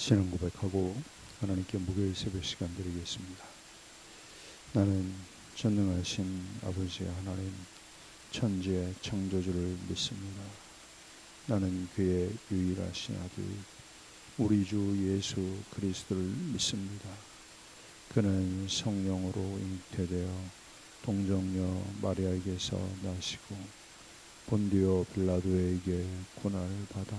신앙 고백하고 하나님께 무교의 새벽 시간 드리겠습니다. 나는 전능하신 아버지 하나님 천지의 창조주를 믿습니다. 나는 그의 유일하신 아들 우리 주 예수 그리스도를 믿습니다. 그는 성령으로 잉태되어 동정녀 마리아에게서 나시고 본디오 빌라도에게 고난을 받아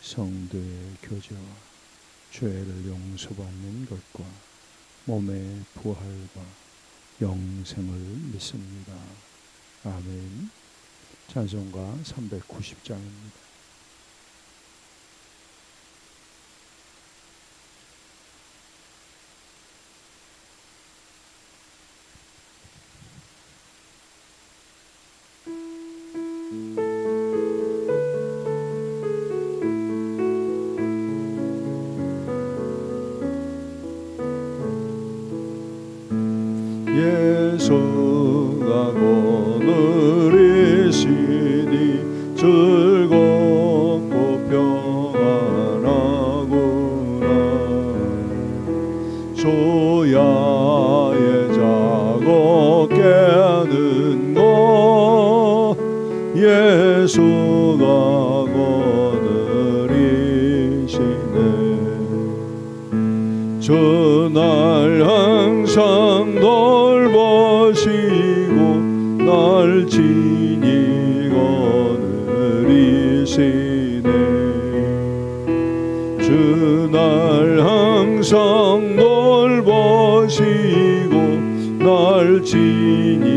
성도의 교제와 죄를 용서받는 것과 몸의 부활과 영생을 믿습니다. 아멘. 찬송가 390장입니다. 날 항상 돌보시고 날 지니고 느리시네 저날 항상 돌보시고 날 지니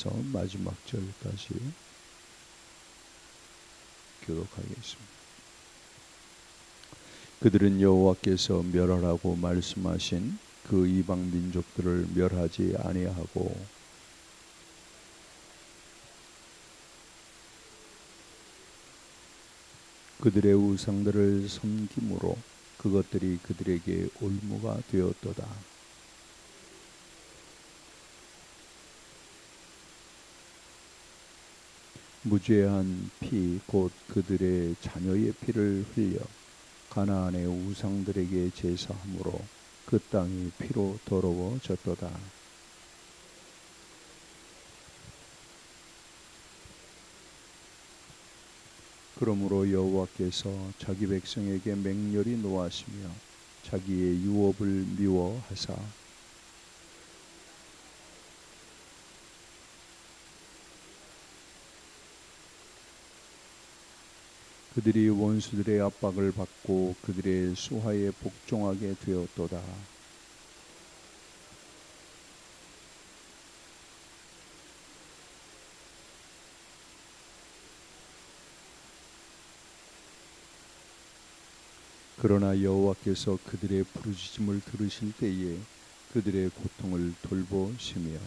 34절에서 마지막 절까지 교독하겠습니다. 그들은 여호와께서 멸하라고 말씀하신 그 이방 민족들을 멸하지 아니하고 그들의 우상들을 섬김으로 그것들이 그들에게 올무가 되었도다. 무죄한 피 곧 그들의 자녀의 피를 흘려 가나안의 우상들에게 제사함으로 그 땅이 피로 더러워졌도다. 그러므로 여호와께서 자기 백성에게 맹렬히 노하시며 자기의 유업을 미워하사 그들이 원수들의 압박을 받고 그들의 수하에 복종하게 되었도다. 그러나 여호와께서 그들의 부르짖음을 들으실 때에 그들의 고통을 돌보시며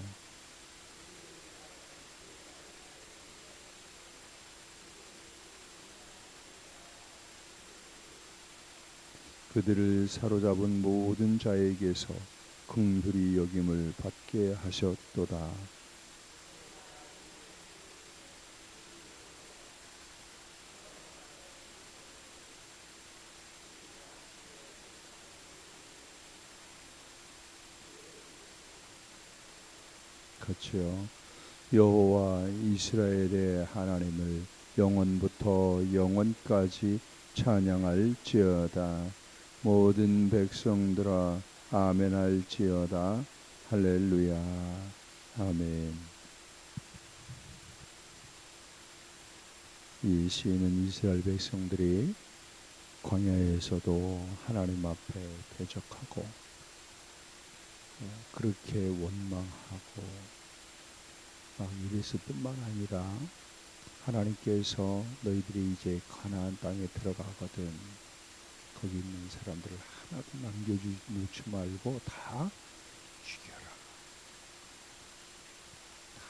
그들을 사로잡은 모든 자에게서 긍휼히 여김을 받게 하셨도다. 그렇지요. 여호와 이스라엘의 하나님을 영원부터 영원까지 찬양할지어다. 모든 백성들아 아멘 할지어다. 할렐루야. 아멘. 이 시인은 이스라엘 백성들이 광야에서도 하나님 앞에 대적하고 어, 그렇게 원망하고 막 이랬을 뿐만 아니라 하나님께서 너희들이 이제 가나안 땅에 들어가거든 거기 있는 사람들을 하나도 남겨주지 말고 다 죽여라. 다.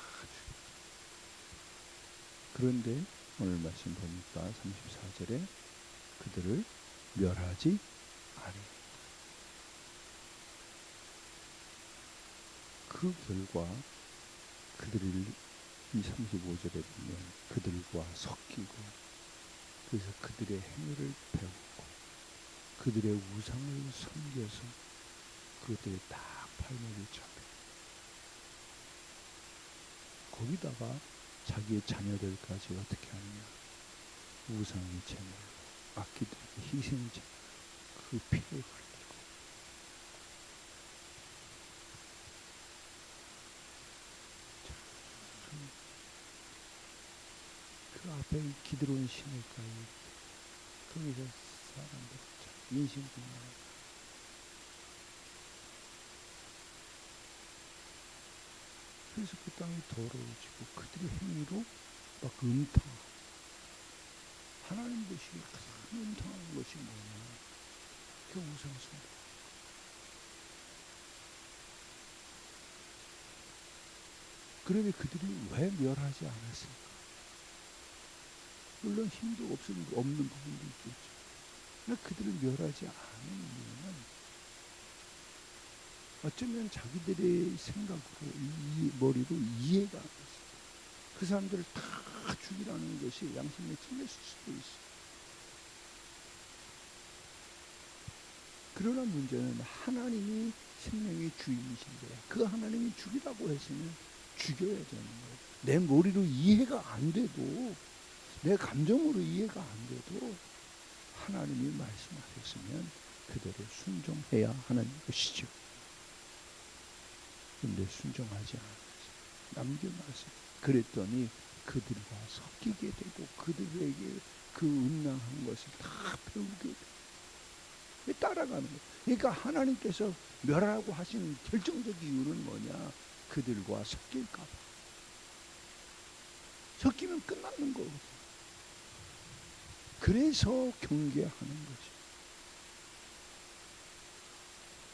그런데 오늘 말씀 보니까 34절에 그들을 멸하지 아니. 그 결과 그들을 이 35절에 보면 그들과 섞이고 그래서 그들의 행위를 배우고 그들의 우상을 섬겨서 그것들이 다 팔목을 잡혀. 거기다가 자기의 자녀들까지 어떻게 하느냐? 우상의 제물로 아끼들에게 희생제 그 피를 흘리고. 그 앞에 이 기드론 시내가에 거기서 사람들 참 인신공격 그래서 그 땅이 더러워지고 그들의 행위로 막 음탕하고 하나님 보시기에 가장 음탕한 것이 뭐냐? 그 우상숭배. 그런데 그들이 왜 멸하지 않았을까? 물론 힘도 없은, 없는 부분도 있겠죠. 그들을 멸하지 않은 이유는 어쩌면 자기들의 생각으로, 이, 머리로 이해가 안 됐어요. 그 사람들을 다 죽이라는 것이 양심에 찔렸을 수도 있어요. 그러나 문제는 하나님이 생명의 주인이신데 그 하나님이 죽이라고 했으면 죽여야 되는 거예요. 내 머리로 이해가 안 돼도 내 감정으로 이해가 안 돼도 하나님이 말씀하셨으면 그대로 순종해야 하는 것이죠. 근데 순종하지 않았어요. 남겨놨어요. 그랬더니 그들과 섞이게 되고 그들에게 그 음란한 것을 다 배우게 돼요. 따라가는 거예요. 그러니까 하나님께서 멸하라고 하시는 결정적 이유는 뭐냐? 그들과 섞일까 봐. 섞이면 끝나는 거거든. 그래서 경계하는 거지.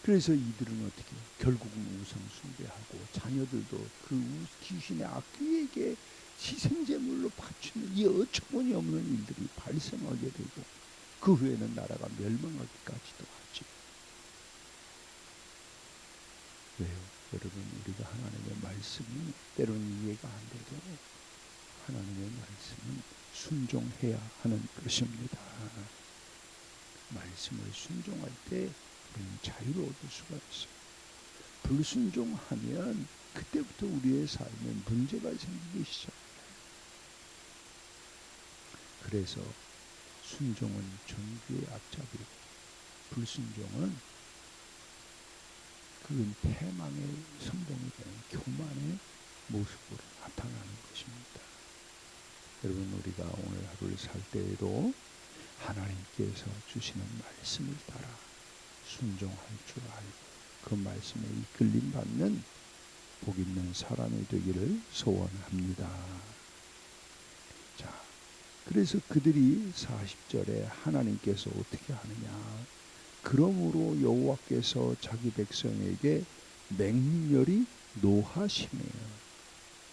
그래서 이들은 어떻게 해요? 결국은 우상 숭배하고 자녀들도 그 우- 귀신의 악귀에게 희생제물로 바치는 이 어처구니 없는 일들이 발생하게 되고 그 후에는 나라가 멸망하기까지도 하죠. 왜요? 여러분 우리가 하나님의 말씀이 때로는 이해가 안 돼도 하나님의 말씀은 순종해야 하는 것입니다. 말씀을 순종할 때 우리는 자유를 얻을 수가 있어요. 불순종하면 그때부터 우리의 삶에 문제가 생기기 시작해요. 그래서 순종은 전부의 앞잡이고 불순종은 그건 패망의 선봉이 되는 교만의 모습으로 나타나는 것입니다. 여러분 우리가 오늘 하루를 살 때에도 하나님께서 주시는 말씀을 따라 순종할 줄 알고 그 말씀에 이끌림 받는 복 있는 사람이 되기를 소원합니다. 자, 그래서 그들이 40절에 하나님께서 어떻게 하느냐? 그러므로 여호와께서 자기 백성에게 맹렬히 노하시네요.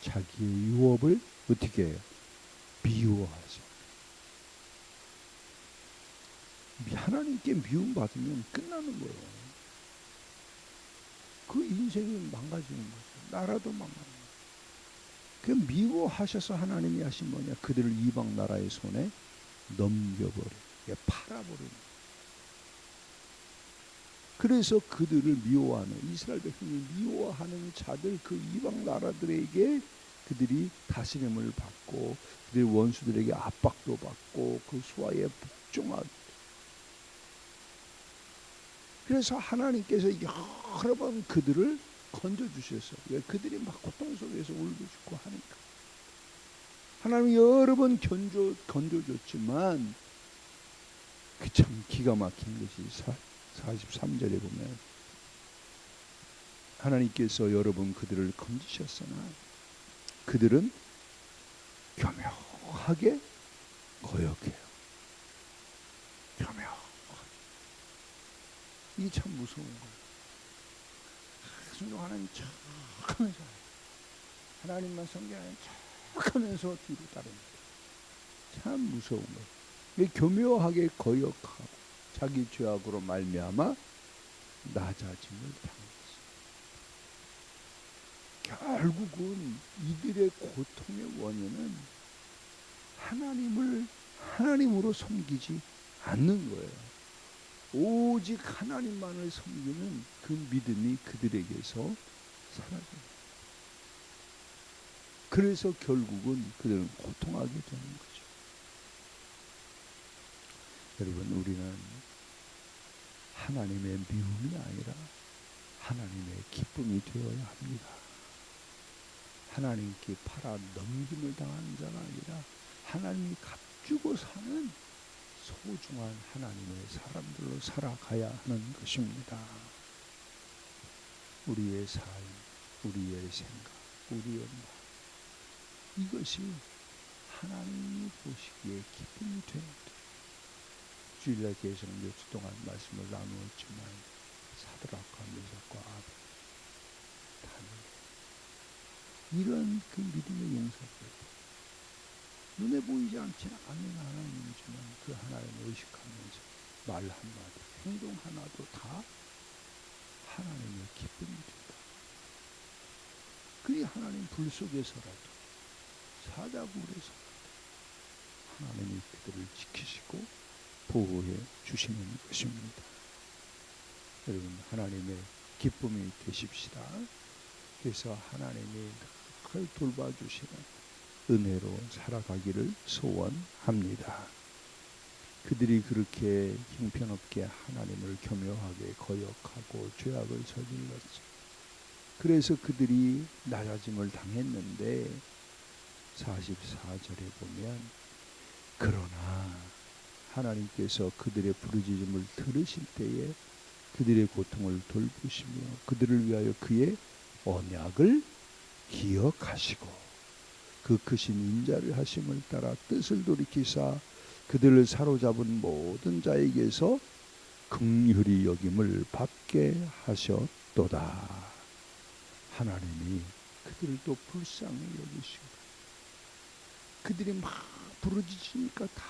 자기의 유업을 어떻게 해요? 미워하죠. 하나님께 미움 받으면 끝나는 거예요. 그 인생이 망가지는 거죠. 나라도 거예요. 그 미워하셔서 하나님이 하신 뭐냐? 그들을 이방 나라의 손에 넘겨버려, 팔아버리는. 그래서 그들을 미워하는 이스라엘 백성이 미워하는 자들 그 이방 나라들에게 그들이 다스림을 받고 그들의 원수들에게 압박도 받고 그 수하에 복종하고 그래서 하나님께서 여러 번 그들을 건져 주셨어요. 왜 그들이 막 고통 속에서 울고 싶고 하니까 하나님 여러 번 견조 건져 줬지만 그 참 기가 막힌 것이 43절에 보면 하나님께서 여러 번 그들을 건지셨으나 그들은 교묘하게 거역해요. 교묘. 이게 참 무서운 거예요. 순종 하나님 척 하면서 하나님만 섬기는 척 하면서 뒤로 따릅니다. 참 무서운 거예요. 교묘하게 거역하고 자기 죄악으로 말미암아 낮아짐을 당했어요. 결국은 이들의 고통의 원인은 하나님을 하나님으로 섬기지 않는 거예요. 오직 하나님만을 섬기는 그 믿음이 그들에게서 사라져요. 그래서 결국은 그들은 고통하게 되는 거죠. 여러분, 우리는 하나님의 미움이 아니라 하나님의 기쁨이 되어야 합니다. 하나님께 팔아 넘김을 당하는 자가 아니라 하나님이 값주고 사는 소중한 하나님의 사람들로 살아가야 하는 것입니다. 우리의 삶, 우리의 생각, 우리의 마음 이것이 하나님이 보시기에 기쁨이 됩니다. 주일날 계속 몇주 동안 말씀을 나누었지만 사드락과 메삭과 아벨 이런 그 믿음의 용사들 눈에 보이지 않지 않는 하나님이지만 그 하나님을 의식하면서 말 한마디, 행동 하나도 다 하나님의 기쁨이 된다. 그리 하나님 불 속에서라도 사자굴에서라도 하나님이 그들을 지키시고 보호해 주시는 것입니다. 여러분 하나님의 기쁨이 되십시다. 그래서 하나님이 늘 돌봐주시는 은혜로 살아가기를 소원합니다. 그들이 그렇게 형편없게 하나님을 교묘하게 거역하고 죄악을 저질렀죠. 그래서 그들이 낮아짐을 당했는데 44절에 보면 그러나 하나님께서 그들의 부르짖음을 들으실 때에 그들의 고통을 돌보시며 그들을 위하여 그의 언약을 기억하시고 그 크신 인자를 하심을 따라 뜻을 돌이키사 그들을 사로잡은 모든 자에게서 긍휼히 여김을 받게 하셨도다. 하나님이 그들을 또 불쌍히 여기시고 그들이 막 부르짖으니까 다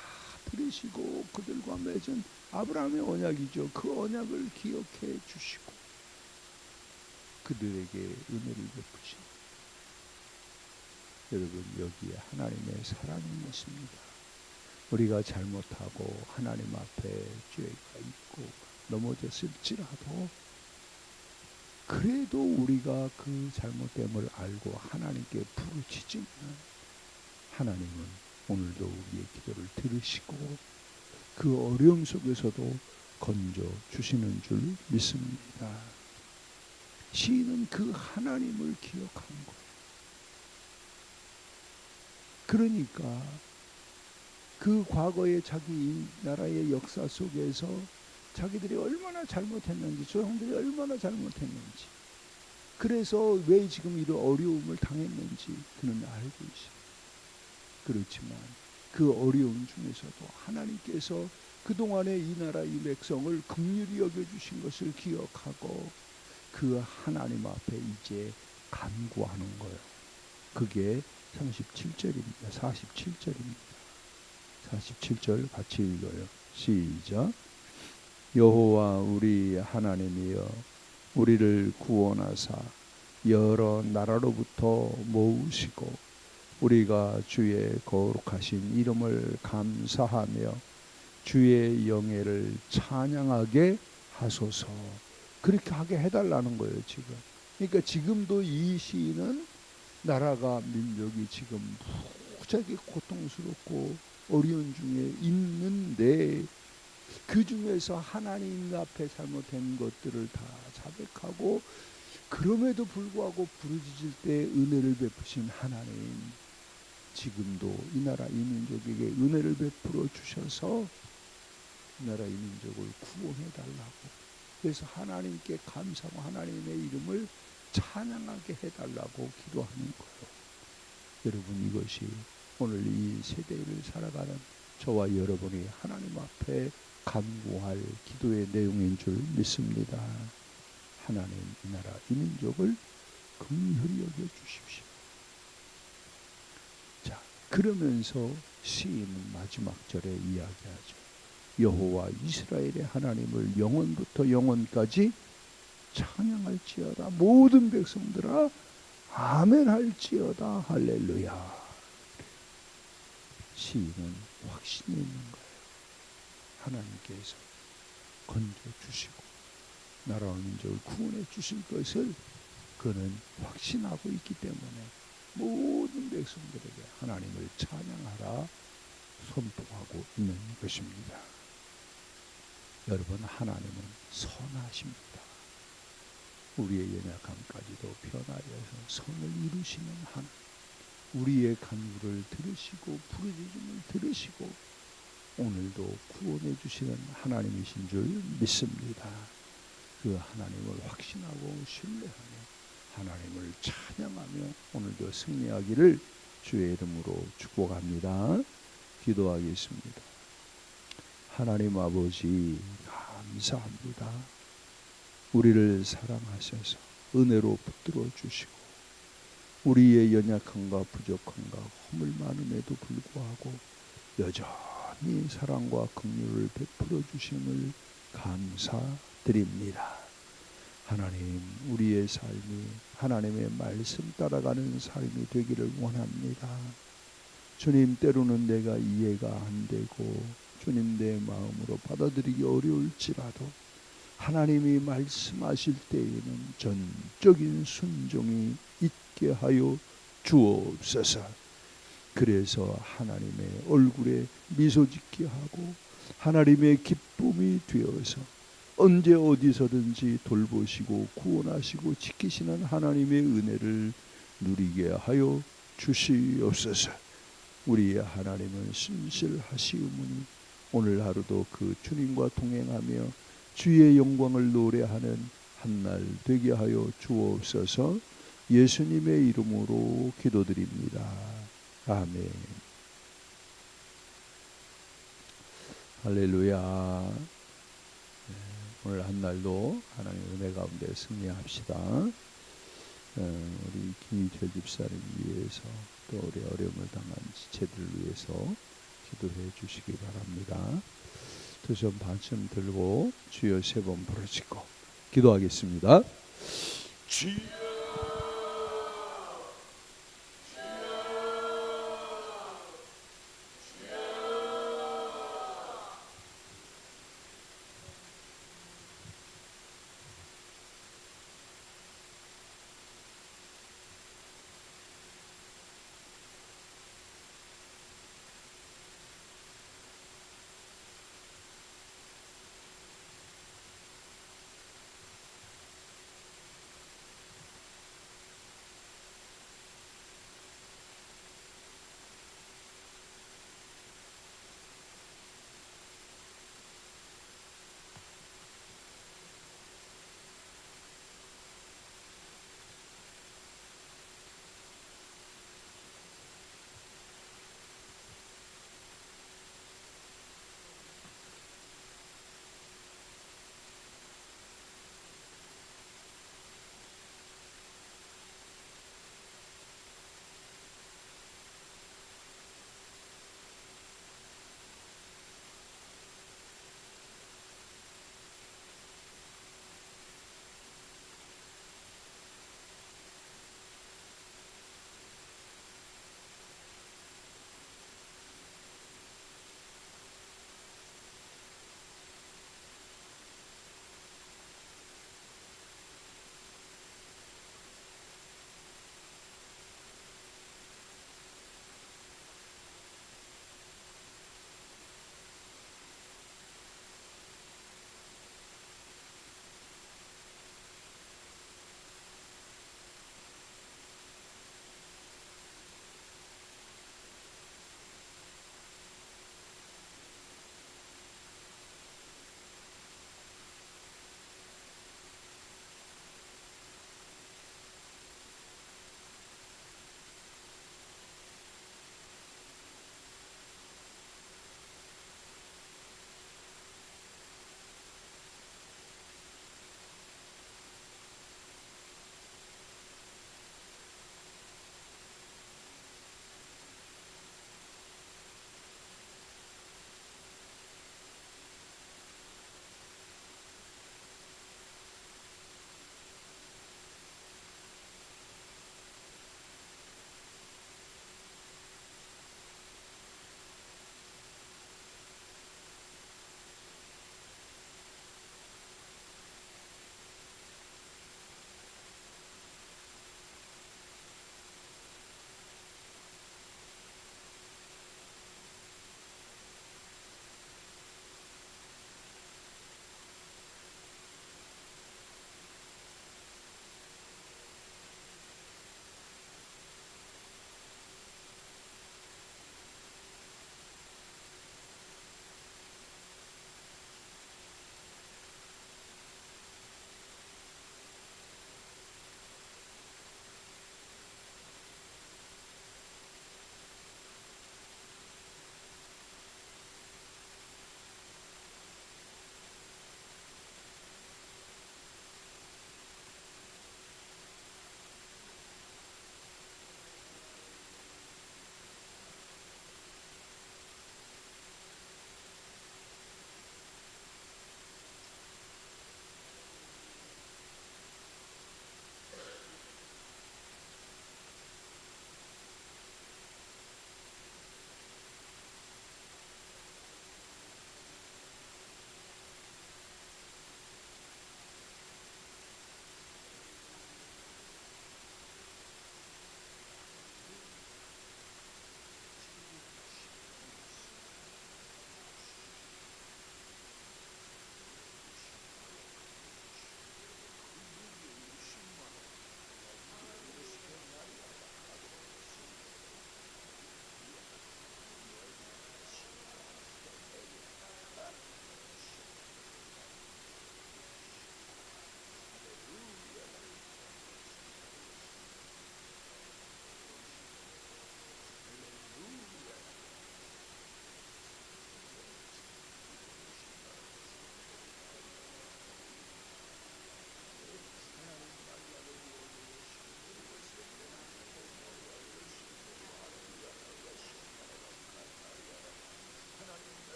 들으시고 그들과 맺은 아브라함의 언약이죠. 그 언약을 기억해 주시고 그들에게 은혜를 베푸신 여러분 여기에 하나님의 사랑이 있습니다. 우리가 잘못하고 하나님 앞에 죄가 있고 넘어졌을지라도 그래도 우리가 그 잘못됨을 알고 하나님께 부르짖으면 하나님은 오늘도 우리의 기도를 들으시고 그 어려움 속에서도 건져 주시는 줄 믿습니다. 시인은 그 하나님을 거예요. 그러니까 그 과거의 자기 나라의 역사 속에서 자기들이 얼마나 잘못했는지, 조상들이 얼마나 잘못했는지, 그래서 왜 지금 이런 어려움을 당했는지 그는 알고 있어요. 그렇지만 그 어려움 중에서도 하나님께서 그동안에 이 나라 이 백성을 긍휼히 여겨주신 것을 기억하고 그 하나님 앞에 이제 간구하는 거예요. 그게 37절입니다. 47절입니다. 47절 같이 읽어요. 시작. 여호와 우리 하나님이여 우리를 구원하사 여러 나라로부터 모으시고 우리가 주의 거룩하신 이름을 감사하며 주의 영예를 찬양하게 하소서. 그렇게 하게 해달라는 거예요, 지금. 그러니까 지금도 이 시인은 나라가 민족이 지금 무지하게 고통스럽고 어려운 중에 있는데 그 중에서 하나님 앞에 잘못된 것들을 다 자백하고 그럼에도 불구하고 부르짖을 때 은혜를 베푸신 하나님 지금도 이 나라 이 민족에게 은혜를 베풀어 주셔서 이 나라 이 민족을 구원해 달라고. 그래서 하나님께 감사하고 하나님의 이름을 찬양하게 해달라고 기도하는 거예요. 여러분 이것이 오늘 이 세대를 살아가는 저와 여러분이 하나님 앞에 간구할 기도의 내용인 줄 믿습니다. 하나님 이 나라 이 민족을 긍휼히 여겨 주십시오. 자 그러면서 시인은 마지막 절에 이야기하죠. 여호와 이스라엘의 하나님을 영원부터 영원까지 찬양할지어다 모든 백성들아 아멘 할지어다 할렐루야 시인은 확신이 있는 거예요 하나님께서 건져 주시고 나라와 민족을 구원해 주실 것을 그는 확신하고 있기 때문에 모든 백성들에게 하나님을 찬양하라 선포하고 있는 것입니다. 여러분 하나님은 선하십니다. 우리의 연약함까지도 변화하여서 선을 이루시는 하나님. 우리의 간구를 들으시고 부르짖음을 들으시고 오늘도 구원해 주시는 하나님이신 줄 믿습니다. 그 하나님을 확신하고 신뢰하며 하나님을 찬양하며 오늘도 승리하기를 주의 이름으로 축복합니다. 기도하겠습니다. 하나님 아버지 감사합니다. 우리를 사랑하셔서 은혜로 붙들어 주시고 우리의 연약함과 부족함과 허물 많음에도 불구하고 여전히 사랑과 긍휼을 베풀어 주심을 감사드립니다. 하나님, 우리의 삶이 하나님의 말씀 따라가는 삶이 되기를 원합니다. 주님, 때로는 내가 이해가 안 되고 주님 내 마음으로 받아들이기 어려울지라도 하나님이 말씀하실 때에는 전적인 순종이 있게 하여 주옵소서. 그래서 하나님의 얼굴에 미소 짓게 하고 하나님의 기쁨이 되어서 언제 어디서든지 돌보시고 구원하시고 지키시는 하나님의 은혜를 누리게 하여 주시옵소서. 우리의 하나님은 신실하시오니 오늘 하루도 그 주님과 동행하며 주의 영광을 노래하는 한 날 되게 하여 주옵소서 예수님의 이름으로 기도드립니다. 아멘. 할렐루야. 네, 오늘 한 날도 하나님의 은혜 가운데 승리합시다. 어, 우리 김희철 집사를 위해서 또 우리 어려움을 당한 지체들을 위해서 기도해 주시기 바랍니다. 두 손 반쯤 들고 주여 세 번 부르시고 기도하겠습니다. 주여